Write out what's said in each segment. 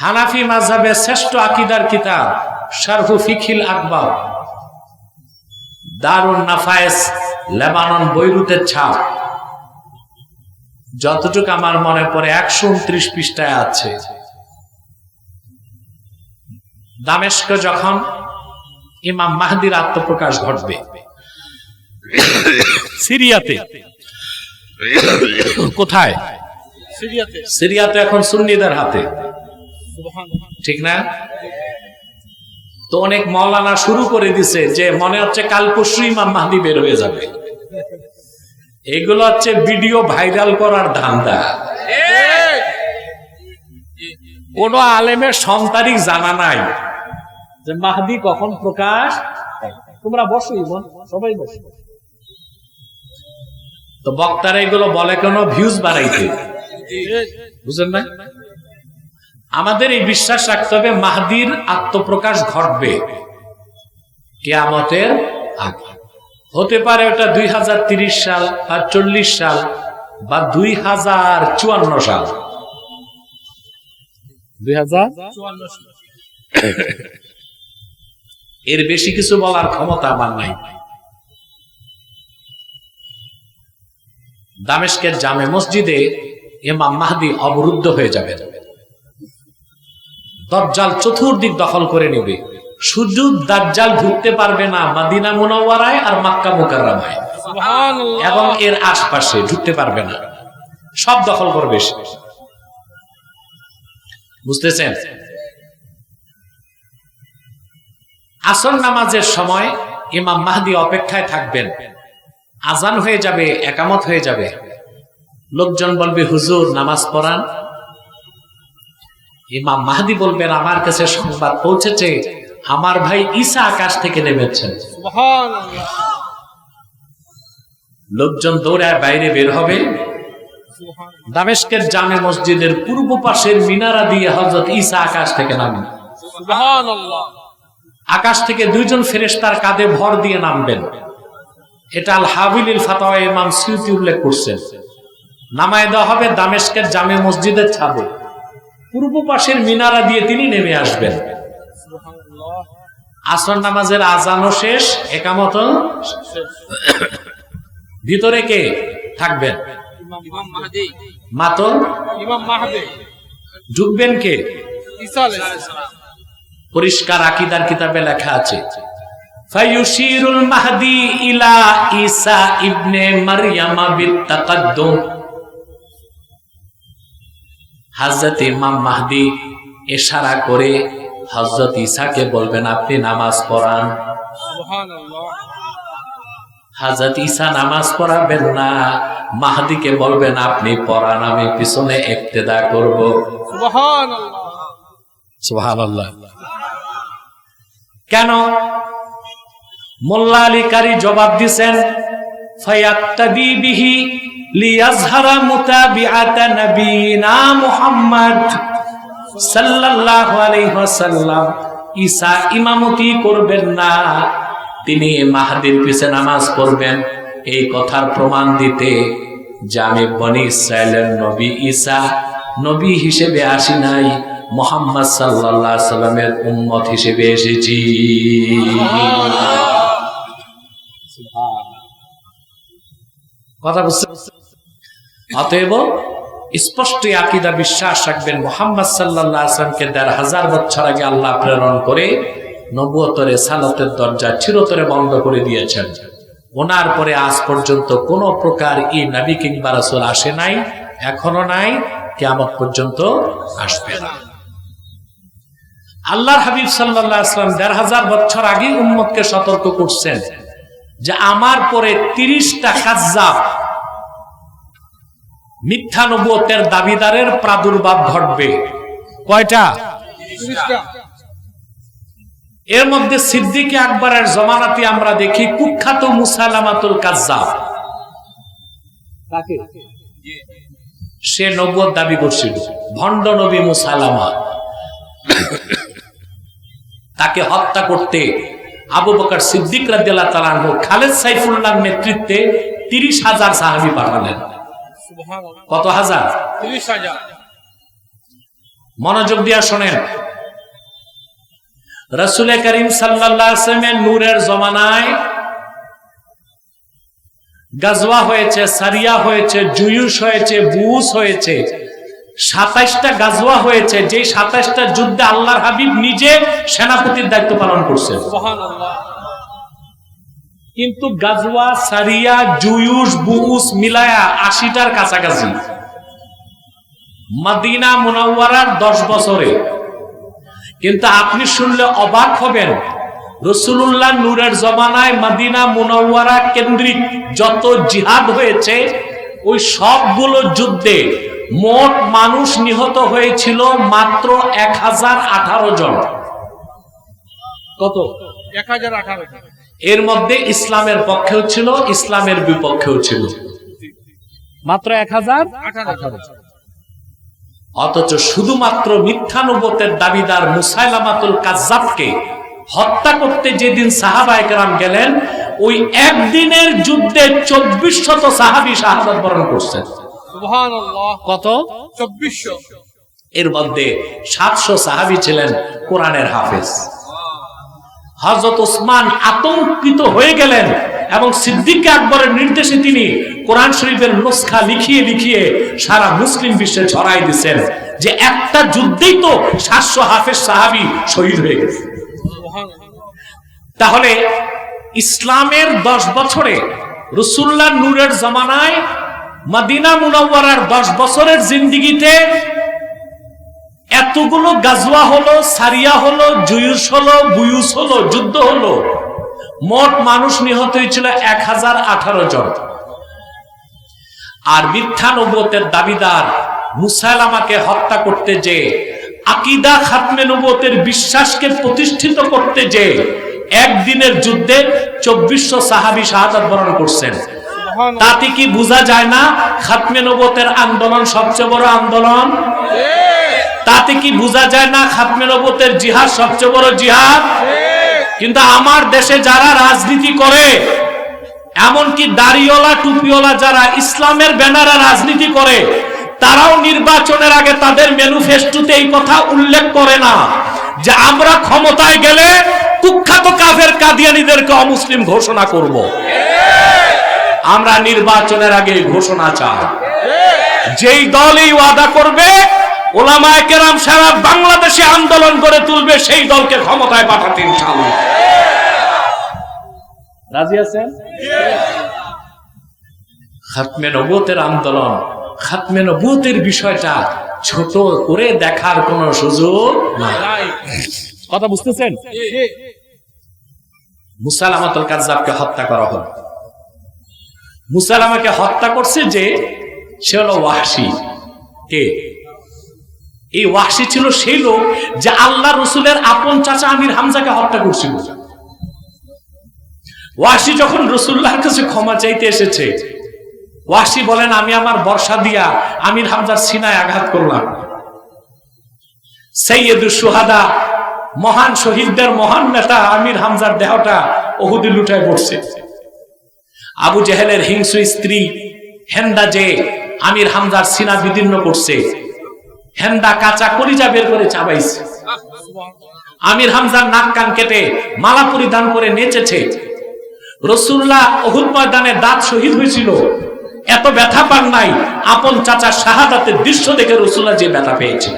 হানাফি মাযহাবের শ্রেষ্ঠ আকিদার কিতাব শারহু ফিখিল আকবর। দারুণ নাফায়েস লেবানন বৈরুতের ছাপ। যতটুকু আমার মনে পড়ে একশো উনত্রিশ পৃষ্ঠায় আছে। দামেস্ক যখন ইমাম মাহদির আত্মপ্রকাশ ঘটবে সিরিয়াতে কোথায়? সিরিয়াতে। সিরিয়াতে এখন সুন্নিদের হাতে। ঠিক না? তো অনেক মৌলানা শুরু করে দিছে যে মনে হচ্ছে কাল পরশু ইমাম মাহদি বের হয়ে যাবে। এগুলো হচ্ছে ভিডিও ভাইরাল করার ধান্দা। কোন আলেমের সন্তারিক জানা নাই যে মাহদি কখন প্রকাশ তোমরা বসো, ইমন, সবাই বসো। তো বক্তারা এগুলো বলে কেন ভিউজ বাড়াইতে। বুঝলেন না? আমাদের এই বিশ্বাস রাখতে হবে মাহাদির আত্মপ্রকাশ ঘটবে কেয়ামতের আগে। হতে পারে ওটা দুই হাজার তিরিশ সাল বা চল্লিশ সাল বা দুই হাজার চুয়ান্ন সাল। দুই হাজার? এর বেশি কিছু বলার ক্ষমতা আমার নাই। দামেস্কের জামে মসজিদে ইমাম মাহাদি অবরুদ্ধ হয়ে যাবে দজ্জাল চতুর্দিক দখল করে নেবে। শুধু দাজ্জাল ঢুকতে পারবে না মাদিনা মুনাওয়ারায় আর মাক্কা মুকাররামায়। এবং এর আশপাশে ঢুকতে পারবে না। সব দখল করবে সে। বুঝতেছেন? আসর নামাজের সময় ইমাম মাহদি অপেক্ষায় থাকবেন। আজান হয়ে যাবে একামত হয়ে যাবে। লোকজন বলবে হুজুর নামাজ পড়ান। ইমাম মাহাদি বলবেন আমার কাছে সংবাদ পৌঁছেছে আমার ভাই ঈসা আকাশ থেকে নেমেছেন। লোকজন দৌড়ায় বাইরে বের হবে। দামেস্কের জামে মসজিদের পূর্ব পাশের মিনারা দিয়ে হজরত ঈসা আকাশ থেকে নামেন আকাশ থেকে দুইজন ফেরেস্তার কাঁধে ভর দিয়ে নামবেন। এটা আল হাবিলিল ফাতাওয়া ইমাম সিউতি উল্লেখ করছেন। নামায় দেওয়া হবে দামেস্কের জামে মসজিদের ছাদে। পূর্ব পাশের মিনারা দিয়ে তিনি নেমে আসবেন। আসর নামাজের আজানও শেষ একামত ভিতরে কে থাকবেন? মাতন ঢুকবেন কে? পরিষ্কার আকিদার কিতাবে লেখা আছে। ফায়ুশিরুল মাহদি ইলা ঈসা ইবনে মারইয়ামা বিত্তাকাদ্দুম। হযরত ইমাম মাহদি ইশারা করে হযরত ঈসাকে বলবেন আপনি নামাজ পড়ান। সুবহানাল্লাহ। হযরত ঈসা নামাজ পড়াবেন না মাহদিকে বলবেন আপনি পড়ান আমি পিছনে ইক্তেদা করব। সুবহানাল্লাহ। সুবহানাল্লাহ। কেন? মোল্লা আলী কারি জবাব দিছেন ফায়াক্তাদি বিহি লিয়াজহারা মুতাবিআতা তিনি মাহাদির পিছে নামাজ এই কথার প্রমাণ দিতে বনি ইসরায়েলের নবী ঈসা নবী হিসেবে আসি নাই, মোহাম্মদ আলাইহি সাল্লামের উম্মত হিসেবে এসেছি। কথা বুঝতে অতএব স্পষ্ট আকিদা বিশ্বাস রাখবেন, মোহাম্মদ আসলামকে দেড় হাজার বছর আগে আল্লাহ প্রেরণ করে নবুয়তরে সালতের দরজা চিরতরে বন্ধ করে দিয়েছেন। ওনার পরে আজ পর্যন্ত কোন প্রকার ই নবী কিংবা রাসূল আসে নাই, এখনও নাই, কিয়ামত পর্যন্ত আসবে না। আল্লাহর হাবিব আসলাম দেড় হাজার বছর আগে উম্মতকে সতর্ক করছেন যে আমার পরে তিরিশটা কাজ্জাব মিথ্যা নবুয়তের দাবিদারের প্রাদুর্ভাব ঘটবে। কয়টা? এর মধ্যে সিদ্দিকে আকবরের জমানাতে আমরা দেখি কুখ্যাত মুসালামাতুল কাজ্জাব। সে নবুয়ত দাবি করছিল ভণ্ড নবী মুসালামা। তাকে হত্যা করতে আবু বকর সিদ্দিক রাদিয়াল্লাহু তাআলা আনহু খালেদ সাইফুল্লাহর নেতৃত্বে তিরিশ হাজার সাহাবী পাঠালেন। কত হাজার? তিরিশ হাজার। মনোযোগ দিয়া শোনেন। রসুল করিম সাল্লামের নূরের জমানায় গাজওয়া হয়েছে সারিয়া হয়েছে জুয়ুস হয়েছে বুস হয়েছে। সাতাইশটা গাজওয়া হয়েছে যে সাতাইশটা যুদ্ধে আল্লাহর হাবিব নিজে সেনাপতির দায়িত্ব পালন করছেন। কিন্তু গাজওয়া, সারিয়া, জুয়ুস বুস মিলায়া আশিটার কাছাকাছি। মাদিনা মুনাওয়ারার দশ বছরে। কিন্তু আপনি শুনলে অবাক হবেন রসুল্লাহ নূরের জমানায় মাদিনা মুনাওয়ারা কেন্দ্রিক যত জিহাদ হয়েছে, ওই সবগুলো যুদ্ধে মোট মানুষ নিহত হয়েছিল মাত্র এক হাজার আঠারো জন। কত? এক হাজার আঠারো এর মধ্যে ইসলামের পক্ষেও ছিল ইসলামের বিপক্ষেও ছিল। মাত্র এক হাজার আঠারো। অথচ শুধুমাত্র মিথ্যানুবতের দাবিদার মুসাইলামাতুল কাজ্জাবকে হত্যা করতে যেদিন সাহাবা একরাম গেলেন ওই একদিনের যুদ্ধে চব্বিশ শত সাহাবি শাহাদাত বরণ করছেন। কত? চব্বিশশো এর মধ্যে সাতশো সাহাবি ছিলেন কোরআনের হাফেজ। হজরত ওসমান আতঙ্কিত হয়ে গেলেন এবং সিদ্দিক আকবরের নির্দেশে তিনি কোরআন শরীফের নুসখা লিখিয়ে লিখিয়ে সারা মুসলিম বিশ্বে ছড়াই দিচ্ছেন যে একটা যুদ্ধেই তো সাতশো হাফেজ সাহাবি শহীদ হয়ে গেছে। তাহলে ইসলামের দশ বছরে রসুল্লাহ নূরের জমানায় মাদিনা মুনাওয়ারার দশ বছরের জিন্দিগিতে এতগুলো গাজওয়া হলো সারিয়া হলো জুয়ুস হলো বুয়ুস হলো যুদ্ধ হলো? মোট মানুষ নিহত হয়েছিল এক হাজার আঠারো জন। আর মিথ্যা নবতের দাবিদার মুসাইলামাকে হত্যা করতে যে আকিদা খাতমে নবতের বিশ্বাসকে প্রতিষ্ঠিত করতে যে একদিনের যুদ্ধে চব্বিশশো সাহাবি শাহাদাত বরণ করছেন। তাতে কি বোঝা যায় না খাতমে নবতের আন্দোলন সবচেয়ে বড় আন্দোলন? তাতে কি বোঝা যায় না খাতমে নবতের জিহাদ সবচেয়ে বড় জিহাদ? কিন্তু আমার দেশে যারা রাজনীতি করে, এমনকি দাড়িওয়ালা, টুপিওয়ালা যারা ইসলামের ব্যানারে রাজনীতি করে, তারাও নির্বাচনের আগে তাদের ম্যানিফেস্টোতে এই কথা উল্লেখ করে না যে আমরা ক্ষমতায় গেলে কুখ্যাত কাফের কাদিয়ানিদেরকে অমুসলিম ঘোষণা করব। আমরা নির্বাচনের আগে ঘোষণা চাই। যেই দল এই ওয়াদা করবে ওলামায়ে কেরাম সারা বাংলাদেশে আন্দোলন করে তুলবে সেই দলকে ক্ষমতায় পাঠাতে ইনশাআল্লাহ। রাজি আছেন? খাতমে নবুতের আন্দোলন, খাতমে নবুতের বিষয়টা ছোট করে দেখার কোন সুযোগ নাই। কথা বুঝতেছেন? মুসালামাতুল কাজ্জাবকে হত্যা করা হলো। মুসালামাকে হত্যা করছে যে, সে হলো ওয়াহশি। কে? এই ওয়াহশি ছিল সেই লোক যে আল্লাহ রসুলের আপন চাচা আমির হামজাকে হত্যা করছিল। ওয়াসি যখন রসুল্লাহর কাছে ক্ষমা চাইতে এসেছে ওয়াসি বলেন, আমি আমার বর্ষা দিয়া আমির হামজার সিনায় আঘাত করলাম। সৈয়দুল সুহাদা, মহান শহীদদের মহান নেতা আমির হামজার দেহটা ওহুদি লুটায় পড়ছে। আবু জেহেলের হিংস্র স্ত্রী হেন্দা যে আমির হামজার সিনা বিদীর্ণ করছে হেন্দা কাঁচা কলিজা বের করে চাবাইছে। আমির হামজার নাক কান কেটে মালা পরিধান করে নেচেছে। রসুল্লাহ অহুদ ময়দানে দাঁত শহীদ হয়েছিল। এত ব্যথা পান নাই, আপন চাচা শাহাদাতের দৃশ্য দেখে রসুল্লাহ যে ব্যথা পেয়েছে।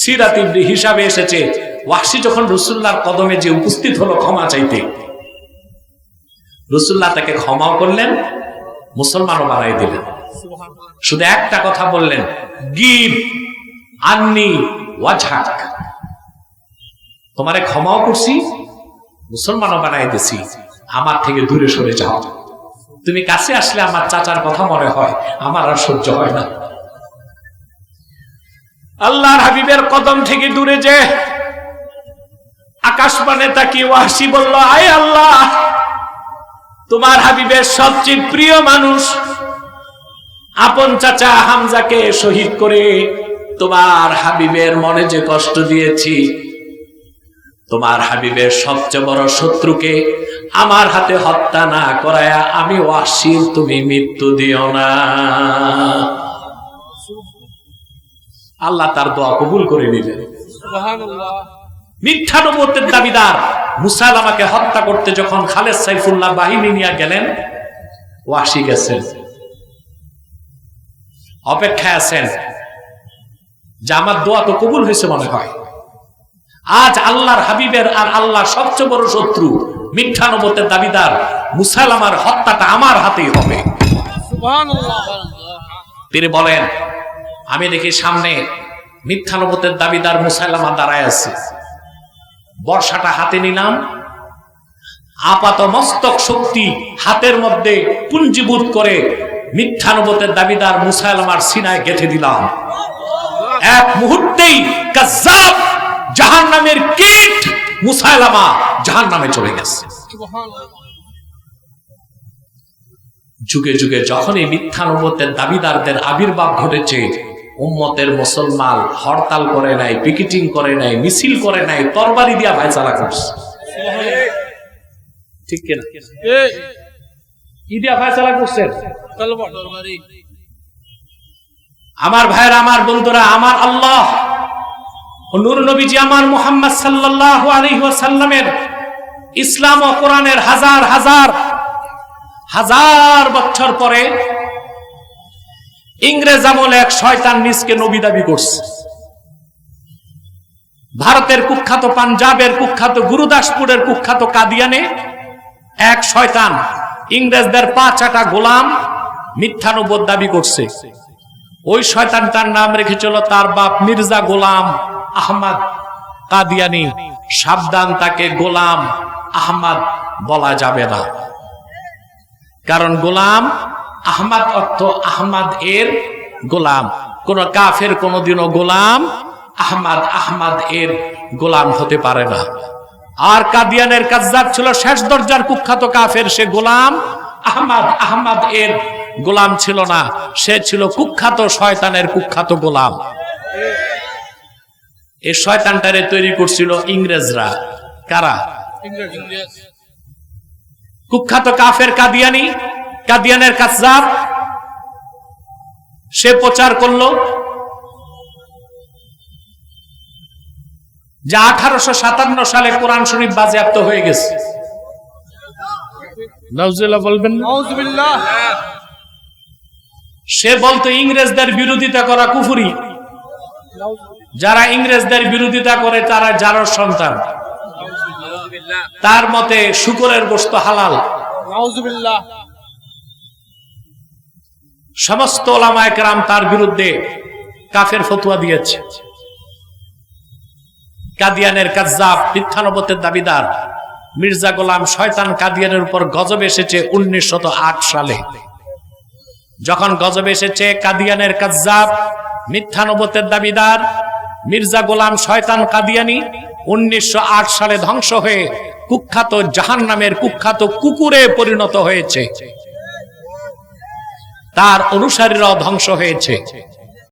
সিরাত ইবনে হিসাবে এসেছে ওয়াসি যখন রসুল্লাহর কদমে যে উপস্থিত হলো ক্ষমা চাইতে। রসুল্লাহ তাকে ক্ষমাও করলেন, মুসলমানও বানাই দিলেন। শুধু একটা কথা বললেন গিভ আন্নি ওয়াজহাক তোমারে ক্ষমাও করছি, মুসলমানও বানাই দিছি, আমার থেকে দূরে সরে যাও। তুমি কাছে আসলে আমার চাচার কথা মনে হয়, আমার আর সহ্য হয় না। আল্লাহর হাবিবের কদম থেকে দূরে যে আকাশবাণে তাকিয়ে ওয়াসি বলল, আয় আল্লাহ, তোমার হাবিবের সবচেয়ে প্রিয় মানুষ আপন চাচা হামজাকে শহীদ করে তোমার হাবিবের মনে যে কষ্ট দিয়েছি তোমার হাবিবের সবচেয়ে বড় শত্রুকে আমার হাতে হত্যা না করায়া আমি ওয়াসির তুমি মৃত্যু দিও না। আল্লাহ তার দোয়া কবুল করে নিলেন। মিথ্যা নবতের দাবিদার মুসাইলামাকে হত্যা করতে যখন খালেদ সাইফুল্লাহ বাহিনী নিয়ে গেলেন ওয়াসি গেছেন। অপেক্ষায় আছেন। যে আমার দোয়া তো কবুল হয়েছে মনে হয়। আজ আল্লাহর হাবিবের আর আল্লাহ সবচেয়ে বড় শত্রু মিথ্যা নবতের দাবিদার মুসাইলামার হত্যাটা আমার হাতেই হবে। তিনি বলেন, আমি দেখি সামনে মিথ্যা নবতের দাবিদার মুসাইলামা দাঁড়ায় আছে। বর্ষাটা হাতে নিলাম। আপাত মস্তক শক্তি হাতের মধ্যে পুঞ্জীভূত করে মিথ্যা নবতের দাবিদার মুসাইলামার সিনায় গেঁথে দিলাম। এক মুহূর্তেই কাজ্জাব জাহান নামের কীট মুসাইলামা জাহান নামে চলে গেছে। যুগে যুগে মিথ্যা নবতের দাবিদারদের আবির্ভাব ঘটেছে, উম্মতের মুসলমান হরতাল করে নাই পিকেটিং করে নাই মিছিল করে নাই তরবারি দিয়া ভাইচালা করছে। ঠিক কিনা? এই কি দিয়া ভাইচালা করছেন আমার ভাইয়ের আমার বন্ধুরা আমার আল্লাহ নূর নবীজি আমার মুহাম্মদ সাল্লাল্লাহু আলাইহি ওয়াসাল্লামের ইসলাম ও কোরআনের হাজার হাজার হাজার বছর পরে ইংরেজ আমলে এক শয়তান নিজকে নবী দাবি করছে। ভারতের কুখ্যাত পাঞ্জাবের কুখ্যাত গুরুদাসপুরের কুখ্যাত কাদিয়ানে এক শয়তান ইংরেজদের পাঁচাটা গোলাম মিথ্যানুবোধ দাবি করছে। ওই শয়তানটার নাম রেখেছিল তার বাপ মির্জা গোলাম আহমদ কাদিয়ানি। সাবধান তাকে গোলাম আহমদ বলা যাবে না। কারণ গোলাম আহমদ অর্থ আহমদ এর গোলাম। কোন কাফের কোনদিনও গোলাম আহমদ আহমদ এর গোলাম হতে পারে না। আর কাদিয়ানের কাজ্জাব ছিল শেষ দরজার কুখ্যাত কাফের, সে গোলাম আহমদ আহমদ এর গোলাম ছিল না, সে ছিল কুখ্যাত শয়তানের কুখ্যাত গোলাম। এই শয়তানটারে তৈরি করছিল ইংরেজরা। কারা? কুখ্যাত কাফের কাদিয়ানি, কাদিয়ানের কাজাব সে প্রচার করল যে আঠারোশো সাতান্ন সালে কোরআন শরীফ বাজেয়াপ্ত হয়ে গেছে। বলবেন সে বলতো ইংরেজদের বিরোধিতা করা কুফুরি। যারা ইংরেজদের বিরোধিতা করে তারা যারর সন্তান। তার মতে শুকরের গোস্ত হালাল। সমস্ত ওলামায় তার বিরুদ্ধে কাফের ফতুয়া দিয়েছে। কাদিয়ানের কাজ্জাব মিথ্যানবতের দাবিদার। মির্জা গোলাম শয়তান কাদিয়ানের উপর গজব এসেছে উনিশশো সালে। যখন গজব এসেছে কাদিয়ানের কাজ্জাব, মিথ্যানবতের দাবিদার, মির্জা গোলাম শয়তান কাদিয়ানি উনিশশো আট সালে ধ্বংস হয়ে কুখ্যাত জাহান নামের কুখ্যাত কুকুরে পরিণত হয়েছে। তার অনুসারীরাও ধ্বংস হয়েছে।